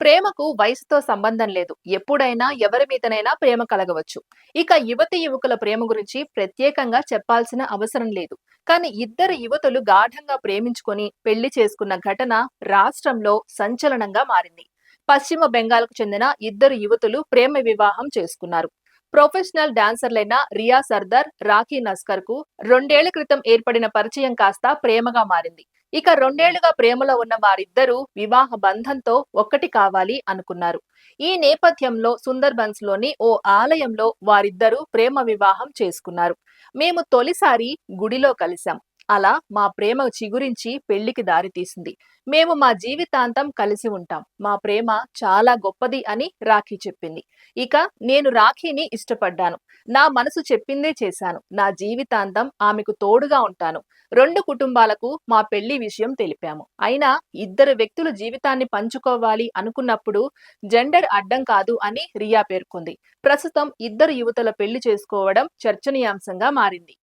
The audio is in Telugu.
ప్రేమకు వయసుతో సంబంధం లేదు. ఎప్పుడైనా ఎవరి మీదనైనా ప్రేమ కలగవచ్చు. ఇక యువతి యువకుల ప్రేమ గురించి ప్రత్యేకంగా చెప్పాల్సిన అవసరం లేదు. కానీ ఇద్దరు యువతులు గాఢంగా ప్రేమించుకొని పెళ్ళి చేసుకున్న ఘటన రాష్ట్రంలో సంచలనంగా మారింది. పశ్చిమ బెంగాల్కు చెందిన ఇద్దరు యువతులు ప్రేమ వివాహం చేసుకున్నారు. ప్రొఫెషనల్ డాన్సర్లైన రియా సర్దార్ రాఖీ నస్కర్కు రెండేళ్ళ క్రితం ఏర్పడిన పరిచయం కాస్త ప్రేమగా మారింది. ఇక రెండేళ్ళుగా ప్రేమలో ఉన్న వారిద్దరూ వివాహ బంధంతో ఒక్కటి కావాలి అనుకున్నారు. ఈ నేపథ్యంలో సుందర్బన్స్లోని ఓ ఆలయంలో వారిద్దరూ ప్రేమ వివాహం చేసుకున్నారు. మేము తొలిసారి గుడిలో కలిశాం. అలా మా ప్రేమ చిగురించి పెళ్ళికి దారితీసింది. మేము మా జీవితాంతం కలిసి ఉంటాం. మా ప్రేమ చాలా గొప్పది అని రాఖీ చెప్పింది. ఇక నేను రాఖీని ఇష్టపడ్డాను. నా మనసు చెప్పిందే చేశాను. నా జీవితాంతం ఆమెకు తోడుగా ఉంటాను. రెండు కుటుంబాలకు మా పెళ్ళి విషయం తెలిపాము. అయినా ఇద్దరు వ్యక్తులు జీవితాన్ని పంచుకోవాలి అనుకున్నప్పుడు జెండర్ అడ్డం కాదు అని రియా పేర్కొంది. ప్రస్తుతం ఇద్దరు యువతల పెళ్ళి చేసుకోవడం చర్చనీయాంశంగా మారింది.